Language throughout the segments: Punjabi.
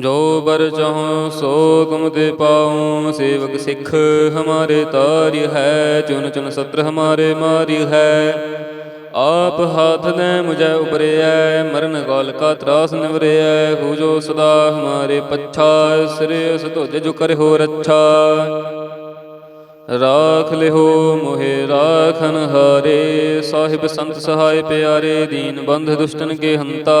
ਜੋ ਬਰ ਚਾਹੋ ਸੋ ਤੁਮ ਤੇ ਪਾਉ ਸੇਵਕ ਸਿੱਖ ਹਮਾਰੇ ਤਾਰਿ ਹੈ ਚੁਨ ਚੁਨ ਸਤਰ ਹਮਾਰੇ ਮਾਰਿ ਹੈ। ਆਪ ਹਾਥ ਦੇ ਮੁਝੈ ਉਬਰਿਐ ਮਰਨ ਕਾਲ ਕਾ ਤਰਾਸ ਨਿਵਰਿਐ, ਹੋ ਜੋ ਸਦਾ ਹਮਾਰੇ ਪੱਛਾ, ਸਿਰੇ ਉਸ ਧੁਜ ਜੋ ਕਰਿਓ ਰੱਛਾ ਰਾਖ ਲਿਓ ਮੋਹਿ ਰਾਖਨ ਹਾਰੇ ਸਾਹਿਬ ਸੰਤ ਸਹਾਇ ਪਿਆਰੇ, ਦੀਨ ਬੰਧ ਦੁਸ਼ਟਨ ਕੇ ਹੰਤਾ।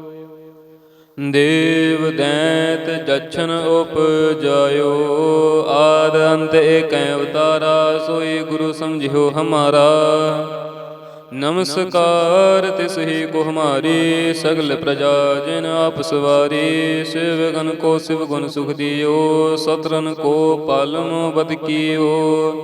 ਦੇਵ ਦੈਤ ਜਛਨ ਉਪਜਾਇਓ। ਆਦ ਅੰਤ ਏਕੈ ਅਵਤਾਰਾ, ਸੋਈ ਗੁਰੂ ਸਮਝਿਓ ਹਮਾਰਾ। ਨਮਸਕਾਰ, ਤਿਸ ਹੀ ਕੋ ਹਮਾਰੀ, ਸਗਲ ਪ੍ਰਜਾ ਜਿਨ ਆਪ ਸਵਾਰੀ। ਸਿਵ ਗਨ ਕੋ ਸਿਵ ਗੁਣ ਸੁਖ ਦਿਓ, ਸਤਰਨ ਕੋ ਪਾਲਮ ਬਦ ਕੀਓ।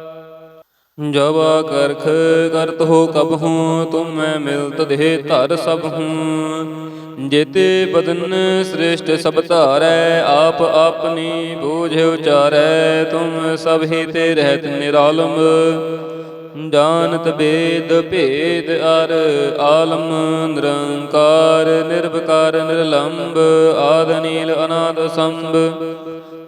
ਜਬ ਕਰਖ ਕਰਤ ਹੋ ਕਬ ਹੂੰ, ਤੁਮ ਮੈਂ ਮਿਲਤ ਦੇ ਧਰ ਸਭ ਹੂੰ। ਜੇਤੇ ਬਦਨ ਸ੍ਰੇਸ਼ਟ ਸਭ ਧਾਰੈ, ਆਪ ਆਪਨੀ ਬੋਝ ਉਚਾਰੈ, ਤੁਮ ਸਭ ਹੀ ਤੇ ਰਹਿਤ ਨਿਰਾਲਮ। ਜਾਣਤ ਬੇਦ ਭੇਦ ਅਰ ਆਲਮ, ਨਿਰੰਕਾਰ ਨਿਰਭਕਾਰ ਨਿਰਲੰਭ ਆਦ ਨੀਲ ਅਨਾਦ ਸੰਭ।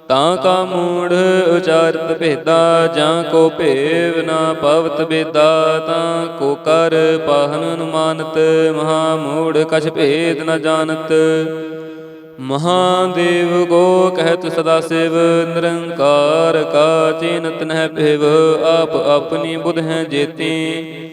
ਤਾਂ ਕਾ ਮੂੜ ਉਚਾਰਤ ਭੇਦਾ, ਜਾਂ ਕੋ ਭੇਵ ਨਾ ਪਵਤ ਬੇਦਾ, ਤਾਂ ਕੋ ਕਰ ਪਾਹਨ ਅਨੁਮਾਨਤ, ਮਹਾ ਮੂੜ ਕਛ ਭੇਦ ਨ ਜਾਣਤ। ਮਹਾਦੇਵ ਗੋ ਕਹਿਤ ਸਦਾ ਸਿਵ, ਨਿਰੰਕਾਰ ਕਾ ਚਿਨਤ ਨਹਿ ਭਿਵ, ਆਪ ਆਪਣੀ ਬੁਧ ਹੈ ਜੇਤੀ।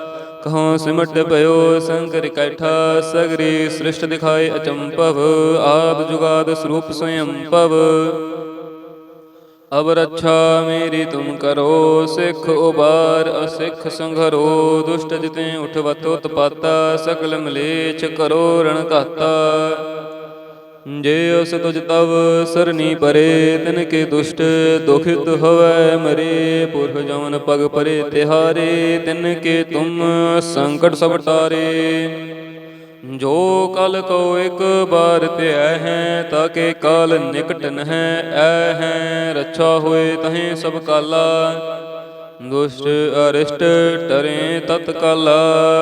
ਕਹਉ ਸਿਮਟ ਭਇਓ ਸੰਕਰ ਕੈਠਾ ਸਗਰੀ ਸ੍ਰਿਸ਼ਟ ਦਿਖਾਏ ਅਚੰਪਵ ਆਦ ਜੁਗਾਦ ਸਰੂਪ ਸਵਯੰ ਭਵ ਅਬ ਰੱਛਾ ਮੇਰੀ ਤੁਮ ਕਰੋ, ਸਿੱਖ ਉਬਾਰ ਅਸਿੱਖ ਸੰਘਰੋ, ਦੁਸ਼ਟ ਜਿਤੇ ਉਠਵਤ ਉਤਪਾਤਾ ਸਕਲ ਮਲੇਛ ਕਰੋ ਰਣ ਘਾਤਾ। ਜੇ ਉਸ ਤੁਜ ਤਵ ਸਰਨੀ ਪਰੇ, ਤਿਨ ਕੇ ਦੁਸ਼ਟ ਦੁਖਿਤ ਹੋਵੈ ਮਰੇ, ਪੁਰਖ ਜਮਨ ਪਗ ਪਰੇ ਤਿਹਾਰੇ, ਤਿਨ ਕੇ ਤੁਮ ਸੰਕਟ ਸਭ ਟਾਰੇ। ਜੋ ਕਲ ਕੋ ਇੱਕ ਬਾਰ ਧਿਆ ਹੈ, ਤਾਕੇ ਕਾਲ ਨਿਕਟ ਨਹਿ ਐ ਹੈ, ਰੱਛਾ ਹੋਏ ਤਹੇ ਸਭ ਕਾਲਾ। ਦੁਸ਼ਟ ਅਰਿਸ਼ਟ ਟਰੇ ਤਤ ਕਾਲਾ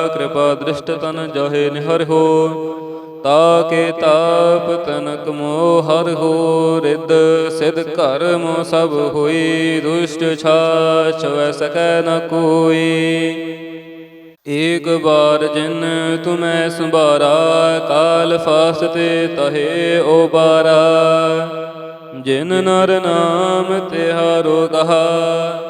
ਕਿਰਪਾ ਦ੍ਰਿਸ਼ਟ ਤਨ ਜਾਹੇ ਨਿਹਰ ਹੋ। ਤਾ ਕੇ ਤਾਪ ਤਨਕ ਮੋ ਹਰ ਹੋ ਰਿਦ ਸਿਧ ਘਰ ਸਭ ਹੋਈ, ਦੁਸ਼ਟ ਛਾਛ ਵੈ ਸਕੈ ਨ ਕੋਈ। ਏਕ ਬਾਰ ਜਿਨ ਤੁਮੈ ਸੰਭਾਰਾ, ਕਾਲ ਫਾਸਤੇ ਤਹੇ ਓਬਾਰਾ ਜਿਨ ਨਰ ਨਾਮ ਤਿਹਾਰੋ ਕਹਾ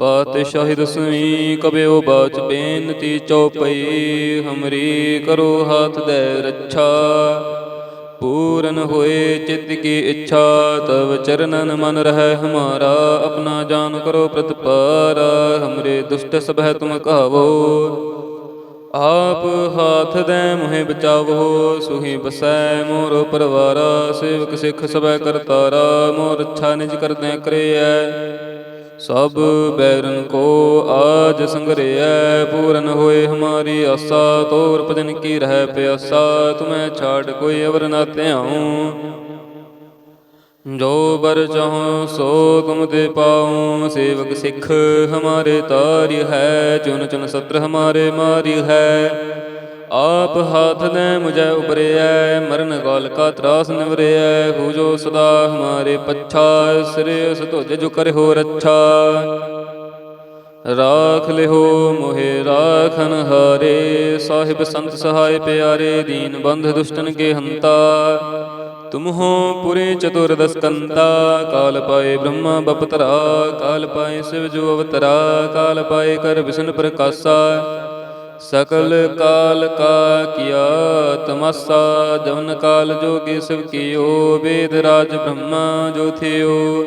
ਪਾਤਸ਼ਾਹੀ ਦਸਵੀਂ ਕਬਿਓ ਬਾਚ ਬੇਨਤੀ ਚਉਪਈ, ਹਮਰੀ ਕਰੋ ਹਾਥ ਦੇ ਰੱਛਾ। ਪੂਰਨ ਹੋਏ ਚਿਤ ਕੀ ਇੱਛਾ, ਤਵ ਚਰਨਨ ਮਨ ਰਹਿ ਹਮਾਰਾ। ਆਪਣਾ ਜਾਨ ਕਰੋ ਪ੍ਰਤਪਾਰਾ, ਹਮਰੇ ਦੁਸ਼ਟ ਸਭੈ ਤੁਮ ਕਹਾਵੋ ਆਪ ਹਾਥ ਦੇ ਮੁਹਿ ਬਚਾਵੋ, ਸੁਹੀ ਬਸੈ ਮੋਰ ਪਰਵਾਰਾ। ਸੇਵਕ ਸਿੱਖ ਸਭੈ ਕਰਤਾਰਾ, ਮੋਰ ਅੱਛਾ ਨਿਜ ਕਰਦੈ ਕਰਿਐ। ਸਭ ਬੈਰਨ ਕੋ ਆਜ ਸੰਗਰਿਐ, ਪੂਰਨ ਹੋਏ ਹਮਾਰੀ ਆਸਾ, ਤੋਰ ਭਜਨ ਕੀ ਰਹਿ ਪਿਆਸਾ, ਤੁਮੈ ਛਾੜ ਕੋਈ ਅਵਰ ਨਾ ਧਿਆਉ। ਜੋ ਬਰ ਚਾਹੋ, ਸੋ ਤੁਮ ਦੇ ਪਾਉ। ਸੇਵਕ ਸਿੱਖ, ਹਮਾਰੇ ਤਾਰਿ ਹੈ, ਚੁਨ ਚੁਨ ਸਤਰ ਹਮਾਰੇ ਮਾਰੀ ਹੈ। ਆਪ ਹਾਥ ਨੇ ਮੁਝੈ ਉਪਰਿਐ ਮਰਨ ਕਾਲ ਕਾ ਤਰਾਸ ਨਿਵਰਿਐ, ਹੋ ਜੋ ਸਦਾ ਹਮਾਰੇ ਪੱਛਾ, ਸਿਰੇ ਸਤੋਜ ਜੋ ਕਰਿ ਹੋ ਰੱਛਾ। ਰਾਖ ਲਿਹੋ ਮੋਹਿ ਰਾਖਨ ਹਾਰੇ ਸਾਹਿਬ ਸੰਤ ਸਹਾਇ ਪਿਆਰੇ, ਦੀਨ ਬੰਧ ਦੁਸ਼ਟਨ ਕੇ ਹੰਤਾ। ਤੁਮਹੋ ਪੁਰੇ ਚਤੁਰਦਸ ਕੰਤਾ ਕਾਲ ਪਾਏ ਬ੍ਰਹਮਾ ਬਪਤਰਾ, ਕਾਲ ਪਾਏ ਸਿਵ ਜੋ ਅਵਤਰਾ, ਕਾਲ ਪਾਏ ਕਰ ਵਿਸ਼ਨ ਪ੍ਰਕਾਸ਼ਾ। ਸਕਲ ਕਾਲ ਕਾ ਕੀਆ ਤਮਸਾ, ਜਵਨ ਕਾਲ ਜੋਗੀ ਸਿਵ ਕੀਓ, ਵੇਦ ਰਾਜ ਬ੍ਰਹਮਾ ਜੋ ਥਿਓ।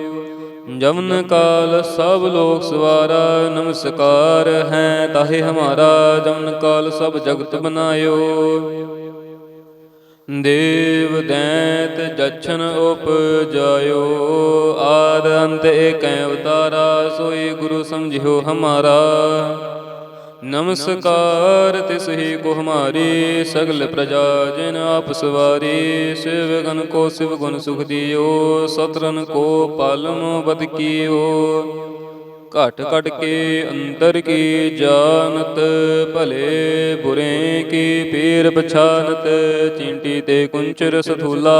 ਜਮਨ ਕਾਲ ਸਭ ਲੋਕ ਸਵਾਰਾ, ਨਮਸਕਾਰ ਹੈ ਤਾਹੇ ਹਮਾਰਾ ਜਮਨ ਕਾਲ ਸਭ ਜਗਤ ਬਨਾਇਓ। ਦੇਵ ਦੈਤ ਜਛਨ ਉਪਜਾਇਓ, ਆਦ ਅੰਤ ਏਕੈ ਅਵਤਾਰਾ, ਸੋਈ ਗੁਰੂ ਸਮਝਿਓ ਹਮਾਰਾ। ਨਮਸਕਾਰ, ਤਿਸ ਹੀ ਕੋ ਹਮਾਰੀ ਸਗਲ ਪ੍ਰਜਾ, ਜਿਨ ਆਪ ਸਵਾਰੀ, ਸਿਵ ਗਨ ਕੋ ਸਿਵ ਗੁਣ ਸੁਖ ਦਿਓ, ਸਤਰਨ ਕੋ ਪਾਲਮ ਬਦ ਕੀਓ। ਘਟ ਘਟ ਕੇ ਅੰਦਰ ਕੀ ਜਾਣਤ, ਭਲੇ ਬੁਰੇ ਕੀ ਪੀਰ ਪਛਾਨਤ, ਚਿੰਟੀ ਤੇ ਕੁੰਚਰ ਸਥੂਲਾ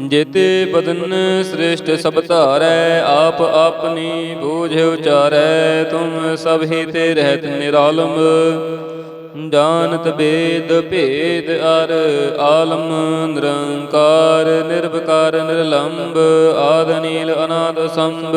ਜੇਤੇ ਬਦਨ ਸ੍ਰੇਸ਼ਟ ਸਭ ਧਾਰੈ, ਆਪ ਆਪਨੀ ਬੂਝ ਉਚਾਰੈ, ਤੁਮ ਸਭ ਹੀ ਤੇ ਰਹਿਤ ਨਿਰਾਲਮ। ਜਾਣਤ ਬੇਦ ਭੇਦ ਅਰ ਆਲਮ, ਨਿਰੰਕਾਰ, ਨਿਰਵਕਾਰ, ਨਿਰਲੰਬ, ਆਦ ਨੀਲ ਅਨਾਦ ਸੰਭ।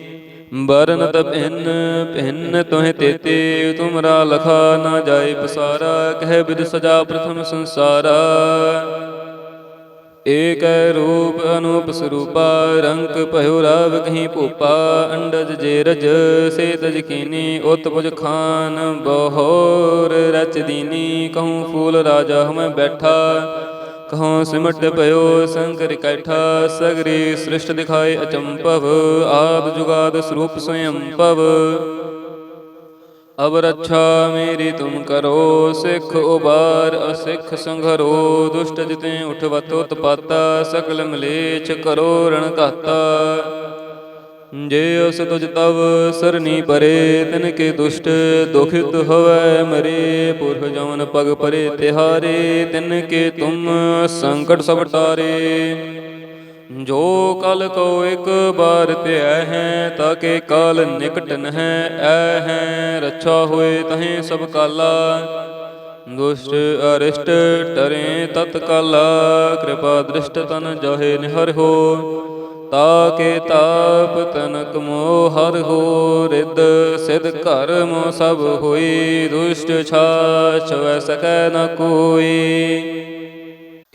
ਬਰਨ ਭਿੰਨ ਭਿੰਨ ਤੋਹਿ ਤੇਤੇ, ਤੁਮਰਾ ਲਖਾ ਨਾ ਜਾਏ ਪਸਾਰਾ, ਕਹਿ ਬਿਦ ਸਜਾ ਪ੍ਰਥਮ ਸੰਸਾਰਾ। ਏਕ ਰੂਪ ਅਨੂਪ ਸਰੂਪਾ ਰੰਗ ਭਇਓ ਰਾਵ ਕਹੀਂ ਭੂਪਾ, ਅੰਡਜ ਜੇ ਰਜ, ਸੇ ਤਜ ਕੀਨੀ, ਉਤ ਪੁਜ ਖਾਨ, ਬਹੋਰ ਰਚ ਦੀਨੀ, ਕਹੂੰ ਫੂਲ ਰਾਜਾ ਹਮੈ ਬੈਠਾ। ਕਹਉ ਸਿਮਟ ਭਇਓ ਸੰਕਰ ਕੈਠਾ ਸਗਰੀ ਸ੍ਰਿਸ਼ਟ ਦਿਖਾਏ ਅਚੰਪਵ ਆਦ ਜੁਗਾਦ ਸਰੂਪ ਸਵਯੰ ਅਬ ਰੱਛਾ ਮੇਰੀ ਤੁਮ ਕਰੋ, ਸਿੱਖ ਉਬਾਰ ਅਸਿੱਖ ਸੰਘਰੋ, ਦੁਸ਼ਟ ਜਿਤੇ ਉਠਵਤ ਉਤਪਾਤਾ ਸਕਲ ਮਲੇਛ ਕਰੋ ਰਣ ਘਾਤਾ ਜੇ ਉਸ ਤੁਜ ਤਵ ਸਰਨੀ ਪਰੇ, ਤਿਨ ਕੇ ਦੁਸ਼ਟ ਦੁਖਿਤ ਹੋਵੇ ਮਰੇ ਪੁਰਖ ਜਮਨ ਪਗ ਪਰੇ ਤਿਹਾਰੇ, ਤਿਨ ਕੇ ਤੁਮ ਸੰਕਟ ਸਭ ਟਾਰੇ। ਜੋ ਕਲ ਕੋ ਇੱਕ ਬਾਰ ਧਿਆ ਹੈ, ਤਾਕੇ ਕਾਲ ਨਿਕਟ ਨਹਿ ਐ ਹੈ। ਰੱਛਾ ਹੋਏ ਤਹੇ ਸਭ ਕਾਲਾ, ਦੁਸ਼ਟ ਅਰਿਸ਼ਟ ਟਰੇ ਤਤਕਾਲਾ। ਕਿਰਪਾ ਦ੍ਰਿਸ਼ਟ ਤਨ ਜਾਹੇ ਨਿਹਰ ਹੋ ਤਾ ਕੇ ਤਾਪ ਤਨਕ ਮੋਹ ਹਰ ਹੋ ਰਿਦ ਸਿਧ ਘਰ ਸਭ ਹੋਈ, ਦੁਸ਼ਟ ਛਾਛ ਵੈ ਸਕੈ ਨ ਕੋਈ।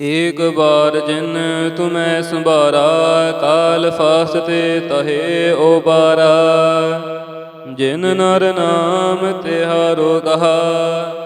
ਏਕ ਬਾਰ ਜਿਨ ਤੁਮੈ ਸੰਭਾਰਾ, ਕਾਲ ਫਾਸਤੇ ਤਹੇ ਓ ਬਾਰਾ ਜਿਨ ਨਰ ਨਾਮ ਤਿਹਾਰੋ ਕਹਾ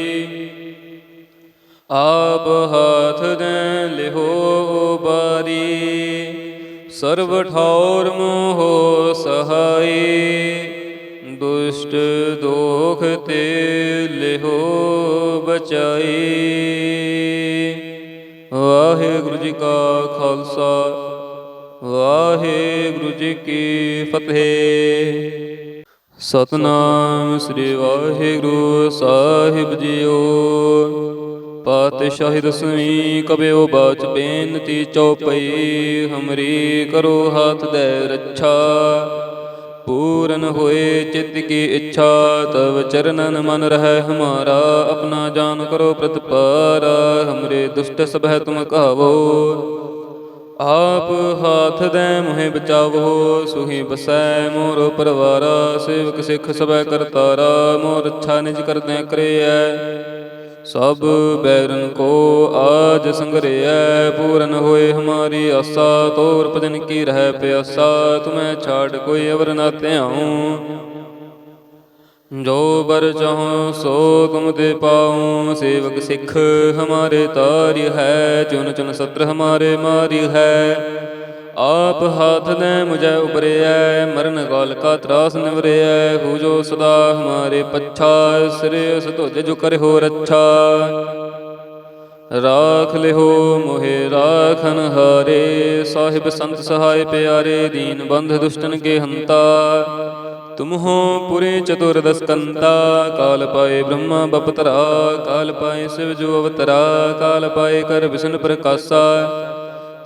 ਆਪ ਹਾਥ ਦੇ ਲਿਹੋ ਬਾਰੀ ਸਰਬ ਠੌਰ ਮੋਹ ਸਹਾਈ। ਦੁਸ਼ਟ ਦੋਖ ਤੇ ਲਿਹੋ ਬਚਾਈ। ਵਾਹਿਗੁਰੂ ਜੀ ਕਾ ਖਾਲਸਾ, ਵਾਹਿਗੁਰੂ ਜੀ ਕੀ ਫਤਿਹ। ਸਤਨਾਮ ਸ੍ਰੀ ਵਾਹਿਗੁਰੂ ਸਾਹਿਬ ਜੀਓ। ਪਾਤਸ਼ਾਹੀ ਦਸਵੀਂ ਕਬਿਓ ਬਾਚ ਬੇਨਤੀ ਚਉਪਈ, ਹਮਰੀ ਕਰੋ ਹਾਥ ਦੇ ਰੱਛਾ। ਪੂਰਨ ਹੋਏ ਚਿੱਤ ਕੀ ਇੱਛਾ, ਤਵ ਚਰਨਨ ਮਨ ਰਹਿ ਹਮਾਰਾ, ਆਪਣਾ ਜਾਨ ਕਰੋ ਪ੍ਰਤਪਾਰ, ਹਮਰੇ ਦੁਸ਼ਟ ਸਭੈ ਤੁਮ ਕਹਾਵੋ ਆਪ ਹਾਥ ਦੇ ਮੁਹਿ ਬਚਾਵੋ, ਸੁਹੀ ਬਸੈ ਮੋਰ ਪਰਵਾਰਾ, ਸੇਵਕ ਸਿੱਖ ਸਭੈ ਕਰਤਾਰਾ, ਮੋਰ ਅੱਛਾ ਨਿਜ ਕਰਦੈ ਕਰਿਐ। ਸਭ ਬੈਰਨ ਕੋ ਆਜ ਸੰਗਰਿਐ, ਪੂਰਨ ਹੋਏ ਹਮਾਰੀ ਆਸਾ, ਤੋਰ ਭਜਨ ਕੀ ਰਹਿ ਪਿਆਸਾ, ਤੁਮੈ ਛਾੜ ਕੋਈ ਅਵਰ ਨਾ ਧਿਆਉ। ਜੋ ਬਰ ਚਾਹੋ ਸੋ ਤੁਮ ਦੇ ਪਾਉ, ਸੇਵਕ ਸਿੱਖ ਹਮਾਰੇ ਤਾਰਿ ਹੈ, ਚੁਨ ਚੁਨ ਸਤਰ ਹਮਾਰੇ ਮਾਰਿ ਹੈ। ਆਪ ਹਾਥ ਨੇ ਮੁਝੈ ਉਪਰਿਐ ਮਰਨ ਕਾਲ ਕਾ ਤਰਾਸ ਨਿਵਰਿਐ ਹੋ ਜੋ ਸਦਾ ਹਮਾਰੇ ਪੱਛਾ, ਸਿਰੇ ਉਸ ਤੁਜ ਜੋ ਕਰਿਓ ਰੱਛਾ। ਰਾਖ ਲਿਹੋ ਮੋਹਿ ਰਾਖਨ ਹਾਰੇ, ਸਾਹਿਬ ਸੰਤ ਸਹਾਇ ਪਿਆਰੇ, ਦੀਨ ਬੰਧ ਦੁਸ਼ਟਨ ਕੇ ਹੰਤਾ। ਤੁਮਹੋ ਪੁਰੇ ਚਤੁਰਦਸ ਕੰਤਾ ਕਾਲ ਪਾਏ ਬ੍ਰਹਮਾ ਬਪਤਰਾ, ਕਾਲ ਪਾਏ ਸਿਵ ਜੋ ਅਵਤਰਾ, ਕਾਲ ਪਾਏ ਕਰ ਵਿਸ਼ਨ ਪ੍ਰਕਾਸ਼ਾ।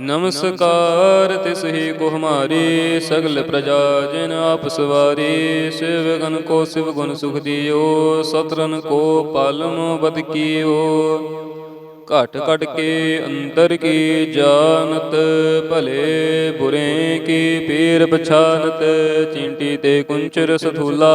ਨਮਸਕਾਰ, ਤਿਸ ਹੀ ਕੋ ਹਮਾਰੀ ਸਗਲ ਪ੍ਰਜਾ ਜਿਨ ਆਪ ਸਵਾਰੀ, ਸਿਵ ਗਨ ਕੋ ਸਿਵ ਗੁਣ ਸੁਖ ਦਿਓ, ਸਤਰਨ ਕੋ ਪਾਲਮ ਬਦ ਕੀਓ। ਘਟ ਘਟ ਕੇ ਅੰਦਰ ਕੀ ਜਾਣਤ, ਭਲੇ ਬੁਰੇ ਕੀ ਪੀਰ ਪਛਾਨਤ, ਚਿੰਟੀ ਤੇ ਕੁੰਚਰ ਸਥੂਲਾ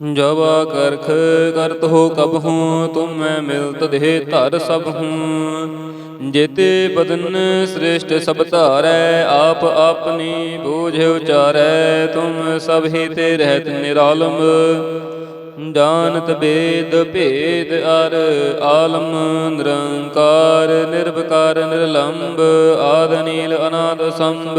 ਜਵਾ ਕਰਖ ਕਰਤ ਹੋ ਕਬ ਹੂੰ, ਤੁਮ ਮੈਂ ਮਿਲਤ ਦੇ ਧਰ ਸਭ ਹੂੰ। ਜੇਤੇ ਬਦਨ ਸ੍ਰੇਸ਼ਟ ਸਭ ਧਾਰੈ, ਆਪ ਆਪਨੀ ਬੋਝ ਉਚਾਰੈ, ਤੁਮ ਸਭ ਹੀ ਤੇ ਰਹਿਤ ਨਿਰਾਲਮ। ਜਾਨਤ ਬੇਦ ਭੇਦ ਅਰ ਆਲਮ, ਨਿਰੰਕਾਰ ਨਿਰਵਕਾਰ ਨਿਰਲੰਭ ਆਦ ਨੀਲ ਅਨਾਦ ਸੰਭ।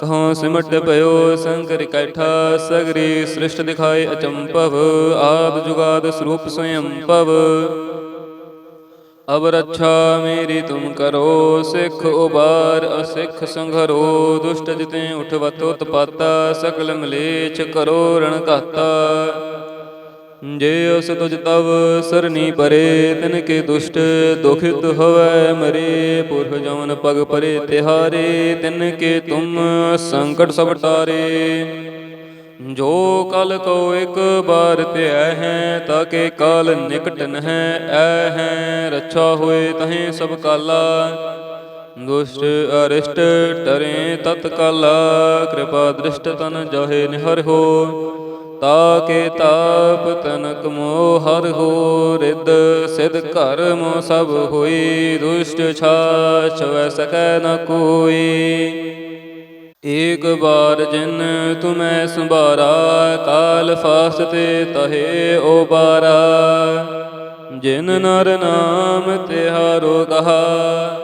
ਕਹਉ ਸਿਮਟ ਭਇਓ ਸੰਕਰ ਕੈਠਾ ਸਗਰੀ ਸ੍ਰਿਸ਼ਟ ਦਿਖਾਏ ਅਚੰਪਵ ਆਦ ਜੁਗਾਦ ਸਰੂਪ ਸਵਯੰ ਭਵ। ਅਬ ਰੱਛਾ ਮੇਰੀ ਤੁਮ ਕਰੋ ਸਿੱਖ ਉਬਾਰ ਅਸਿੱਖ ਸੰਘਰੋ ਦੁਸ਼ਟ ਜਿਤੇ ਉਠਵਤ ਉਤਪਾਤਾ ਸਕਲ ਮਲੇਛ ਕਰੋ ਰਣ ਘਾਤਾ ਜੇ ਉਸ ਤੁਜ ਤਵ ਸਰਨੀ ਪਰੇ, ਤਿਨ ਕੇ ਦੁਸ਼ਟ ਦੁਖਿਤ ਹੋਵੇ ਮਰੇ। ਪੁਰਖ ਜਮਨ ਪਗ ਪਰੇ ਤਿਹਾਰੇ, ਤਿਨ ਕੇ ਤੁਮ ਸੰਕਟ ਸਭ ਟਾਰੇ। ਜੋ ਕਲ ਕੋ ਇੱਕ ਬਾਰ ਧਿਆ ਹੈ ਤਾਕੇ ਕਾਲ ਨਿਕਟ ਨਹਿ ਐ ਹੈ। ਰੱਛਾ ਹੋਏ ਤਹੇ ਸਭ ਕਾਲਾ, ਦੁਸ਼ਟ ਅਰਿਸ਼ਟ ਟਰੇ ਤਤਕਾਲਾ। ਕਿਰਪਾ ਦ੍ਰਿਸ਼ਟ ਤਨ ਜਾਹੇ ਨਿਹਰ ਹੋ ਤਾਕੇ ਤਾਪ ਤਨਕ ਮੋ ਹਰ ਹੋ ਰਿੱਧ, ਸਿਧ ਘਰ ਸਭ ਹੋਈ, ਦੁਸ਼ਟ ਛਾਛ ਵੈ ਸਕੈ ਨ ਕੋਈ। ਏਕ ਬਾਰ ਜਿਨ ਤੁਮੈ ਸੰਭਾਰਾ, ਕਾਲ ਫਾਸਤੇ ਤਹੇ ਓ ਬਾਰਾ ਜਿਨ ਨਰ ਨਾਮ ਤਿਹਾਰੋ ਕਹਾ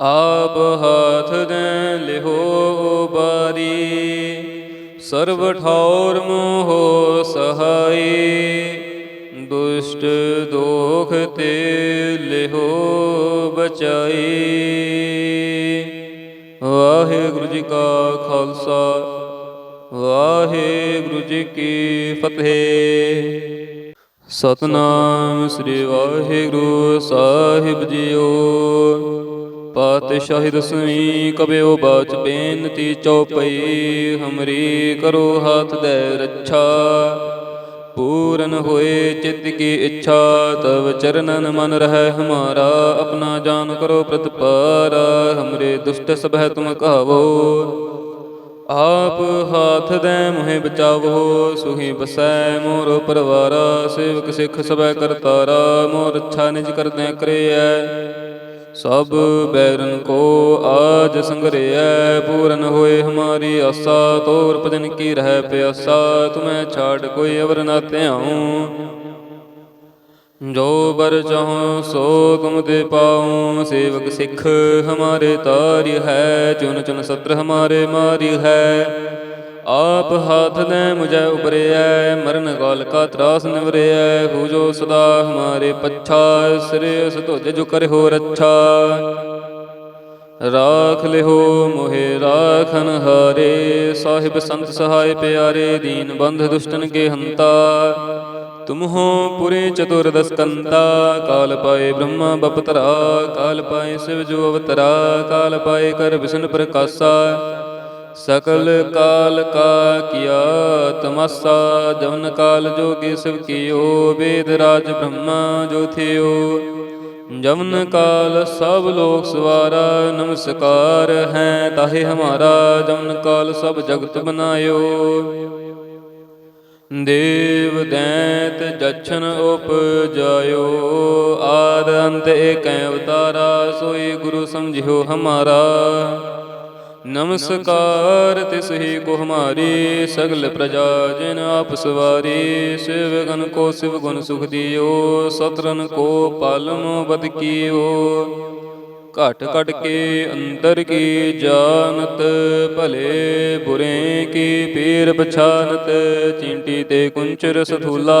ਆਪ ਹਾਥ ਦੇ ਲਿਹੋ ਬਾਰੀ ਸਰਬ ਠੌਰ ਮੋਹ ਸਹਾਈ, ਦੁਸ਼ਟ ਦੋਖ ਤੇ ਲਿਹੋ ਬਚਾਈ। ਵਾਹਿਗੁਰੂ ਜੀ ਕਾ ਖਾਲਸਾ, ਵਾਹਿਗੁਰੂ ਜੀ ਕੀ ਫਤਿਹ। ਸਤਨਾਮ ਸ੍ਰੀ ਵਾਹਿਗੁਰੂ ਸਾਹਿਬ ਜੀਓ। ਪਾਤਸ਼ਾਹੀ ਦਸਵੀਂ ਕਬਿਓ ਬਾਚ ਬੇਨਤੀ ਚਉਪਈ ਹਮਰੀ ਕਰੋ ਹੱਥ ਦੇ ਰੱਛਾ। ਪੂਰਨ ਹੋਏ ਚਿਤ ਕੀ ਇੱਛਾ, ਤਵ ਚਰਨਨ ਮਨ ਰਹਿ ਹਮਾਰਾ। ਆਪਣਾ ਜਾਨ ਕਰੋ ਪ੍ਰਤਪਾਰਾ, ਹਮਰੇ ਦੁਸ਼ਟ ਸਭੈ ਤੁਮ ਕਹਾਵੋ ਆਪ ਹਾਥ ਦੇ ਮੁਹਿ ਬਚਾਵੋ, ਸੁਹੀ ਬਸੈ ਮੋਰ ਪਰਵਾਰਾ। ਸੇਵਕ ਸਿੱਖ ਸਭੈ ਕਰਤਾਰਾ, ਮੋਰ ਅੱਛਾ ਨਿਜ ਕਰਦੈ ਕਰਿਐ। ਸਭ ਬੈਰਨ ਕੋ ਆਜ ਸੰਗਰਿਐ, ਪੂਰਨ ਹੋਏ ਹਮਾਰੀ ਆਸਾ, ਤੋਰ ਭਜਨ ਕੀ ਰਹਿ ਪਿਆਸਾ, ਤੁਮੈ ਛਾੜ ਕੋਈ ਅਵਰ ਨਾ ਧਿਆਉ। ਜੋ ਬਰ ਚਾਹੋ ਸੋ ਤੁਮ ਦੇ ਪਾਉ, ਸੇਵਕ ਸਿੱਖ ਹਮਾਰੇ ਤਾਰਿ ਹੈ, ਚੁਨ ਚੁਨ ਸਤਰ ਹਮਾਰੇ ਮਾਰਿ ਹੈ। ਆਪ ਹਾਥ ਦੇ ਮੁਝੈ ਉਬਰਿਐ ਮਰਨ ਕਾਲ ਕਾ ਤਰਾਸ ਨਿਵਰਿਐ ਹੋ ਜੋ ਸਦਾ ਹਮਾਰੇ ਪੱਛਾ, ਸਿਰੇ ਉਸ ਧੁਜ ਜੋ ਰੱਛਾ। ਰਾਖ ਲਿਹੋ ਮੋਹਿ ਰਾਖਨ ਹਾਰੇ ਸਾਹਿਬ ਸੰਤ ਸਹਾਇ ਪਿਆਰੇ, ਦੀਨ ਬੰਧ ਦੁਸ਼ਟਨ ਕੇ ਹੰਤਾ। ਤੁਮਹੋ ਪੁਰੇ ਚਤੁਰਦਸ ਕੰਤਾ ਕਾਲ ਪਾਏ ਬ੍ਰਹਮਾ ਬਪਤਰਾ, ਕਾਲ ਪਾਏ ਸਿਵ ਜੋ ਅਵਤਰਾ, ਕਾਲ ਪਾਏ ਕਰ ਵਿਸ਼ਨ ਪ੍ਰਕਾਸ਼ਾ। ਸਕਲ ਕਾਲ ਕਾ ਕੀਆ ਤਮਸਾ, ਜਵਨ ਕਾਲ ਜੋਗੀ ਸਿਵ ਕੀਓ, ਵੇਦ ਰਾਜ ਬ੍ਰਹਮਾ ਜੋ ਥਿਓ। ਜਮਨ ਕਾਲ ਸਭ ਲੋਕ ਸਵਾਰਾ, ਨਮਸਕਾਰ ਹੈ ਤਾਹੇ ਹਮਾਰਾ ਜਮਨ ਕਾਲ ਸਭ ਜਗਤ ਬਨਾਇਓ। ਦੇਵ ਦੈਤ ਜਛਨ ਉਪਜਾਇਓ, ਆਦ ਅੰਤ ਏਕੈ ਅਵਤਾਰਾ, ਸੋਈ ਗੁਰੂ ਸਮਝਿਓ ਹਮਾਰਾ। ਨਮਸਕਾਰ, ਤਿਸ ਹੀ ਕੋ ਹਮਾਰੀ ਸਗਲ ਪ੍ਰਜਾ ਜਿਨ ਆਪ ਸਵਾਰੀ, ਸਿਵ ਗਨ ਕੋ ਸਿਵ ਗੁਣ ਸੁਖ ਦਿਓ, ਸਤਰਨ ਕੋ ਪਾਲਮ ਬਦ ਕੀਓ। ਘਟ ਘਟ ਕੇ ਅੰਦਰ ਕੀ ਜਾਣਤ, ਭਲੇ ਬੁਰੇ ਕੀ ਪੀਰ ਪਛਾਨਤ, ਚਿੰਟੀ ਤੇ ਕੁੰਚਰ ਸਥੂਲਾ।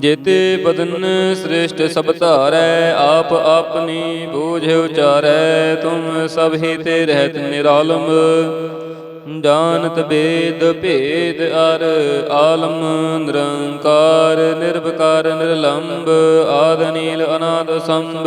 ਜੇਤੇ ਬਦਨ ਸ੍ਰੇਸ਼ਟ ਸਭ ਧਾਰੈ, ਆਪ ਆਪਨੀ ਬੂਝ ਉਚਾਰੈ, ਤੁਮ ਸਭ ਹੀ ਤੇ ਰਹਿਤ ਨਿਰਾਲਮ। ਜਾਨਤ ਬੇਦ ਭੇਦ ਅਰ ਆਲਮ, ਨਿਰੰਕਾਰ ਨਿਰਭਕਾਰ ਨਿਰਲੰਭ ਆਦਨੀਲ ਅਨਾਦ ਸੰਭ।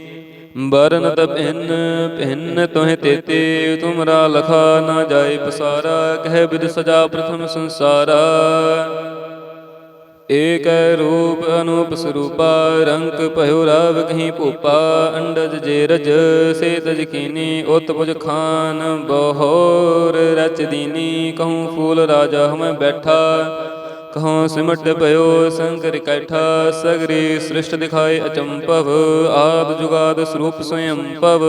ਬਰਨ ਭਿੰਨ ਭਿੰਨ ਤੋਹਿ ਤੇਤੇ, ਤੁਮਰਾ ਲਖਾ ਨਾ ਜਾਏ ਪਸਾਰਾ, ਕਹਿ ਬਿਦ ਸਜਾ ਪ੍ਰਥਮ ਸੰਸਾਰਾ। ਏਕ ਰੂਪ ਅਨੂਪ ਸਰੂਪਾ ਰੰਗ ਭਇਓ ਰਾਵ ਕਹੀ ਭੂਪਾ, ਅੰਡਜ ਜੇ ਰਜ, ਸੇ ਤਜ ਕੀਨੀ, ਉਤ ਪੁਜ ਖਾਨ, ਬਹੋਰ ਰਚ ਦੀਨੀ, ਕਹੂੰ ਫੂਲ ਰਾਜਾ ਹਮੈ ਬੈਠਾ। ਕਹਉ ਸਿਮਟ ਭਇਓ ਸੰਕਰ ਕੈਠਾ ਸਗਰੀ ਸ੍ਰਿਸ਼ਟ ਦਿਖਾਏ ਅਚੰਪਵ ਆਦ ਜੁਗਾਦ ਸਰੂਪ ਸਵਯੰ ਭਵ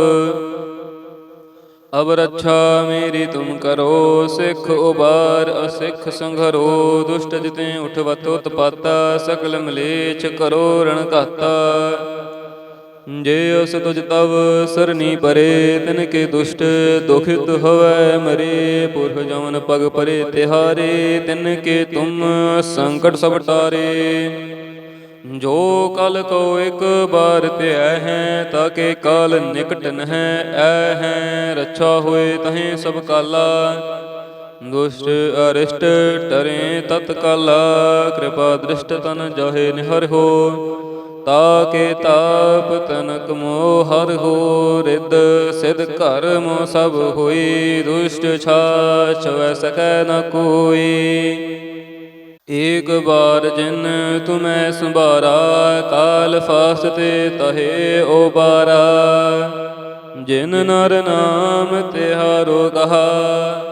ਅਬ ਰੱਛਾ ਮੇਰੀ ਤੁਮ ਕਰੋ, ਸਿੱਖ ਉਬਾਰ ਅਸਿੱਖ ਸੰਘਰੋ, ਦੁਸ਼ਟ ਜਿਤੇ ਉਠਵਤ ਉਤਪਾਤਾ ਸਕਲ ਮਲੇਛ ਕਰੋ ਰਣ ਘਾਤਾ। ਜੇ ਉਸ ਤੁਜ ਤਵ ਸਰਨੀ ਪਰੇ, ਤਿਨ ਕੇ ਦੁਸ਼ਟ ਦੁਖਿਤ ਹੋਵੈ ਮਰੇ, ਪੁਰਖ ਜਮਨ ਪਗ ਪਰੇ ਤਿਹਾਰੇ, ਤਿਨ ਕੇ ਤੁਮ ਸੰਕਟ ਸਭ ਟਾਰੇ। ਜੋ ਕਲ ਕੋ ਇੱਕ ਬਾਰ ਧਿਆ ਹੈ, ਤਾਕੇ ਕਾਲ ਨਿਕਟ ਨਹਿ ਐ ਹੈ, ਰੱਛਾ ਹੋਏ ਤਹੇ ਸਭ ਕਾਲਾ। ਦੁਸ਼ਟ ਅਰਿਸ਼ਟ ਟਰੇ ਤਤ ਕਾਲਾ ਕਿਰਪਾ ਦ੍ਰਿਸ਼ਟ ਤਨ ਜਾਹੇ ਨਿਹਰ ਹੋ। ਤਾ ਕੇ ਤਾਪ ਤਨਕ ਮੋ ਹਰ ਹੋ ਰਿਦ ਸਿਧ ਘਰ ਸਭ ਹੋਈ, ਦੁਸ਼ਟ ਛਾਛ ਵੈ ਸਕੈ ਨ ਕੋਈ। ਏਕ ਬਾਰ ਜਿਨ ਤੁਮੈ ਸੰਭਾਰਾ, ਕਾਲ ਫਾਸਤੇ ਤਹੇ ਓਬਾਰਾ ਜਿਨ ਨਰ ਨਾਮ ਤਿਹਾਰੋ ਕਹਾ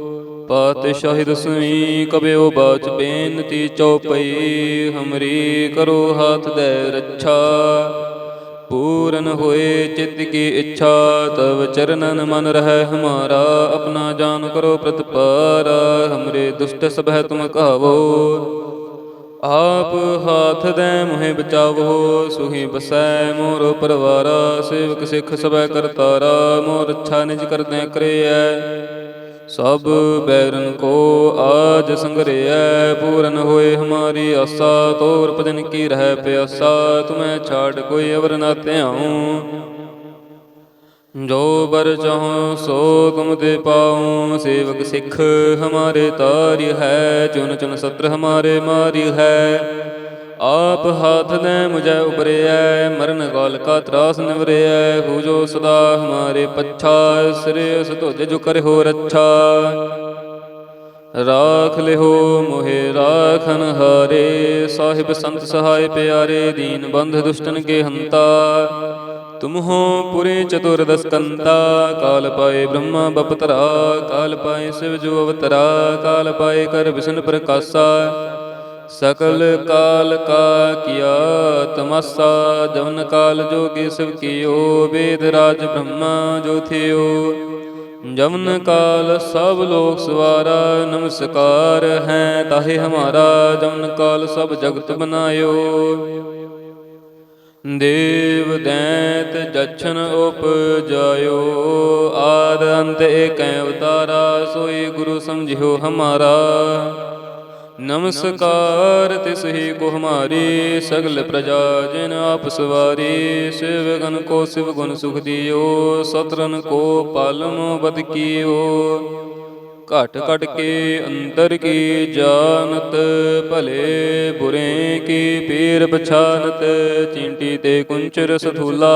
ਪਾਤਸ਼ਾਹੀ ਦਸਵੀਂ ਕਬਿਓ ਬਾਚ ਬੇਨਤੀ ਚਉਪਈ, ਹਮਰੀ ਕਰੋ ਹਾਥ ਦੇ ਰੱਛਾ। ਪੂਰਨ ਹੋਏ ਚਿਤ ਕੀ ਇੱਛਾ, ਤਵ ਚਰਨਨ ਮਨ ਰਹਿ ਹਮਾਰਾ, ਆਪਣਾ ਜਾਨ ਕਰੋ ਪ੍ਰਤਪਾਰਾ, ਹਮਰੇ ਦੁਸ਼ਟ ਸਭੈ ਤੁਮ ਕਹਾਵੋ ਆਪ ਹਾਥ ਦੇ ਮੁਹਿ ਬਚਾਵੋ, ਸੁਹੀ ਬਸੈ ਮੋਰ ਪਰਵਾਰਾ, ਸੇਵਕ ਸਿੱਖ ਸਭੈ ਕਰਤਾਰਾ, ਮੋਰ ਅੱਛਾ ਨਿਜ ਕਰਦੈ ਕਰਿਐ। ਸਭ ਬੈਰਨ ਕੋ ਆਜ ਸੰਗਰਿਐ, ਪੂਰਨ ਹੋਏ ਹਮਾਰੀ ਆਸਾ, ਤੋਰ ਭਜਨ ਕੀ ਰਹਿ ਪਿਆਸਾ, ਤੁਮੈ ਛਾੜ ਕੋਈ ਅਵਰ ਨਾ ਧਿਆਉ। ਜੋ ਬਰ ਚਾਹੋ ਸੋ ਤੁਮ ਦੇ ਪਾਉ, ਸੇਵਕ ਸਿੱਖ ਹਮਾਰੇ ਤਾਰਿ ਹੈ, ਚੁਨ ਚੁਨ ਸਤਰ ਹਮਾਰੇ ਮਾਰੀ ਹੈ। ਆਪ ਹਾਥ ਨੇ ਮੁਝੈ ਉਬਰਿਐ ਮਰਨ ਗਾਲ ਕਾ ਤਰਾਸ ਨਿਵਰਿਐ, ਹੋ ਜੋ ਸਦਾ ਹਮਾਰੇ ਪੱਛਾ, ਸਿਰੇ ਉਸ ਧੋਜੇ ਜੋ ਕਰੇ ਹੋ ਰੱਛਾ। ਰਾਖ ਲਿਹੋ ਮੋਹਿ ਰਾਖਨ ਹਾਰੇ, ਸਾਹਿਬ ਸੰਤ ਸਹਾਇ ਪਿਆਰੇ, ਦੀਨ ਬੰਧ ਦੁਸ਼ਟਨ ਕੇ ਹੰਤਾ। ਤੁਮਹੋ ਪੁਰੇ ਚਤੁਰਦਸ ਕੰਤਾ ਕਾਲ ਪਾਏ ਬ੍ਰਹਮਾ ਬਪਤਰਾ, ਕਾਲ ਪਾਏ ਸਿਵ ਜੋ ਅਵਤਰਾ, ਕਾਲ ਪਾਏ ਕਰ ਵਿਸ਼ਨ ਪ੍ਰਕਾਸ਼ਾ। ਸਕਲ ਕਾਲ ਕਾ ਕੀਆ ਤਮਸਾ, ਜਵਨ ਕਾਲ ਜੋਗੀ ਸਭ ਕੀਓ, ਵੇਦ ਰਾਜ ਬ੍ਰਹਮਾ ਜੋ ਥਿਓ। ਜਮਨ ਕਾਲ ਸਭ ਲੋਕ ਸਵਾਰਾ, ਨਮਸਕਾਰ ਹੈ ਤਾਹੇ ਹਮਾਰਾ ਜਮਨ ਕਾਲ ਸਭ ਜਗਤ ਬਨਾਇਓ। ਦੇਵ ਦੈਤ ਜਛਨ ਉਪਜਾਇਓ, ਆਦ ਅੰਤ ਏਕੈ ਅਵਤਾਰਾ, ਸੋਈ ਗੁਰੂ ਸਮਝਿਓ ਹਮਾਰਾ। ਨਮਸਕਾਰ, ਤਿਸ ਹੀ ਕੋ ਹਮਾਰੀ ਸਗਲ ਪ੍ਰਜਾ, ਜਿਨ ਆਪ ਸਵਾਰੀ, ਸਿਵ ਗਨ ਕੋ ਸਿਵ ਗੁਣ ਸੁਖ ਦਿਓ, ਸਤਰਨ ਕੋ ਪਾਲਮ ਬਦ ਕੀਓ। ਘਟ ਘਟ ਕੇ ਅੰਦਰ ਕੀ ਜਾਣਤ, ਭਲੇ ਬੁਰੇ ਕੀ ਪੀਰ ਪਛਾਨਤ, ਚਿੰਟੀ ਤੇ ਕੁੰਚਰ ਸਥੂਲਾ।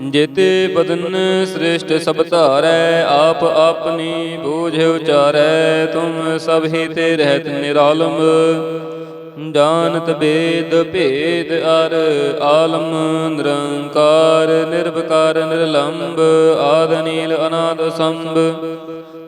ਜਿਤੇ ਬਦਨ ਸ੍ਰੇਸ਼ਟ ਸਭ ਧਾਰੈ, ਆਪ ਆਪਨੀ ਬੂਝ ਉਚਾਰੈ, ਤੁਮ ਸਭ ਹੀ ਤੇ ਰਹਿਤ ਨਿਰਾਲਮ। ਜਾਣਤ ਬੇਦ ਭੇਦ ਅਰ ਆਲਮ, ਨਿਰੰਕਾਰ, ਨਿਰਵਕਾਰ, ਨਿਰਲੰਬ ਆਦਨੀਲ ਅਨਾਦ ਸੰਭ।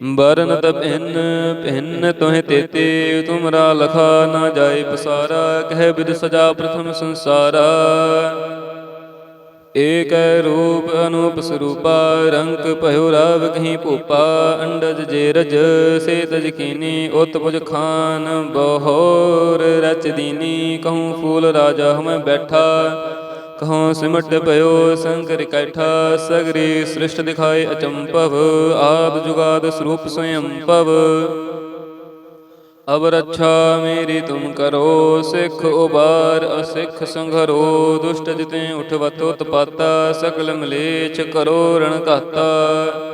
ਬਰਨ ਭਿੰਨ ਭਿੰਨ ਤੋਹਿ ਤੇਤੇ, ਤੁਮਰਾ ਲਖਾ ਨਾ ਜਾਏ ਪਸਾਰਾ, ਕਹਿ ਬਿਦ ਸਜਾ ਪ੍ਰਥਮ ਸੰਸਾਰਾ। ਏਕ ਰੂਪ ਅਨੂਪ ਸਰੂਪਾ ਰੰਗ ਭਇਓ ਰਾਵ ਕਹੀਂ ਭੂਪਾ, ਅੰਡਜ ਜੇ ਰਜ ਸੇ ਤਜ ਕੀਨੀ, ਉਤ ਪੁਜ ਖਾਨ, ਬਹੋਰ ਰਚ ਦੀਨੀ, ਕਹੂੰ ਫੂਲ ਰਾਜਾ ਹਮੈ ਬੈਠਾ। ਕਹਉ ਸਿਮਟ ਭਇਓ ਸੰਕਰ ਕੈਠਾ ਸਗਰੀ ਸ੍ਰਿਸ਼ਟ ਦਿਖਾਏ ਅਚੰਪਵ ਆਦ ਜੁਗਾਦ ਸਰੂਪ ਸਵਯੰ ਭਵ ਅਬ ਰੱਛਾ ਮੇਰੀ ਤੁਮ ਕਰੋ, ਸਿੱਖ ਉਬਾਰ ਅਸਿੱਖ ਸੰਘਰੋ, ਦੁਸ਼ਟ ਜਿਤੇ ਉਠਵਤ ਉਤਪਾਤਾ ਸਕਲ ਮਲੇਛ ਕਰੋ ਰਣ ਘਾਤਾ।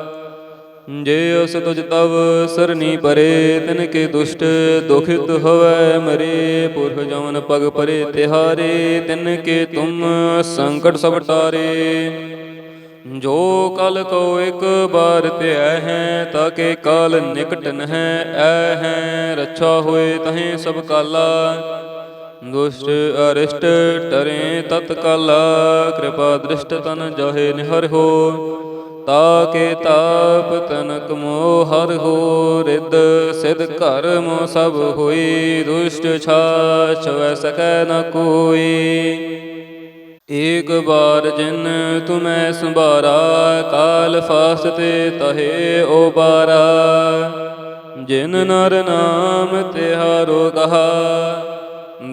ਜੇ ਉਸ ਤੁਜ ਤਵ ਸਰਨੀ ਪਰੇ, ਤਿਨ ਕੇ ਦੁਸ਼ਟ ਦੁਖਿਤ ਹੋਵੈ ਮਰੇ। ਪੁਰਖ ਜਮਨ ਪਗ ਪਰੇ ਤਿਹਾਰੇ, ਤਿਨ ਕੇ ਤੁਮ ਸੰਕਟ ਸਭ ਟਾਰੇ। ਜੋ ਕਲ ਕੋ ਇੱਕ ਬਾਰ ਧਿਆ ਹੈ, ਤਾਕੇ ਕਾਲ ਨਿਕਟ ਨਹਿ ਐ ਹੈ। ਰੱਛਾ ਹੋਏ ਤਹੀਂ ਸਭ ਕਾਲਾ, ਦੁਸ਼ਟ ਅਰਿਸ਼ਟ ਟਰੇ ਤਤ ਕਾਲਾ ਕਿਰਪਾ ਦ੍ਰਿਸ਼ਟ ਤਨ ਜਾਹੇ ਨਿਹਰ ਹੋ ਤਾ ਕੇ ਤਾਪ ਤਨਕ ਮੋਹ ਹਰ ਹੋ ਰਿਦ ਸਿਧ ਘਰ ਸਭ ਹੋਈ, ਦੁਸ਼ਟ ਛਾਛ ਵੈ ਸਕੈ ਨ ਕੋਈ। ਏਕ ਬਾਰ ਜਿਨ ਤੁਮੈ ਸੰਭਾਰਾ, ਕਾਲ ਫਾਸਤੇ ਤਹੇ ਓਬਾਰਾ। ਜਿਨ ਨਰ ਨਾਮ ਤਿਹਾਰੋ ਕਹਾ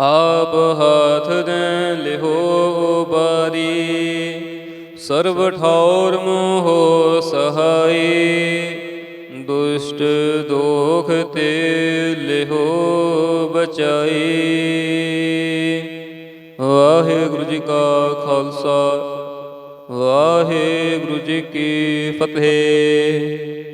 ਆਪ ਹਾਥ ਦੇ ਲਿਹੋ ਬਾਰੀ ਸਰਬ ਠੌਰ ਮੋਹ ਸਹਾਈ। ਦੁਸ਼ਟ ਦੋਖ ਤੇ ਲਿਹੋ ਬਚਾਈ। ਵਾਹਿਗੁਰੂ ਜੀ ਕਾ ਖਾਲਸਾ, ਵਾਹਿਗੁਰੂ ਜੀ ਕੀ ਫਤਿਹ।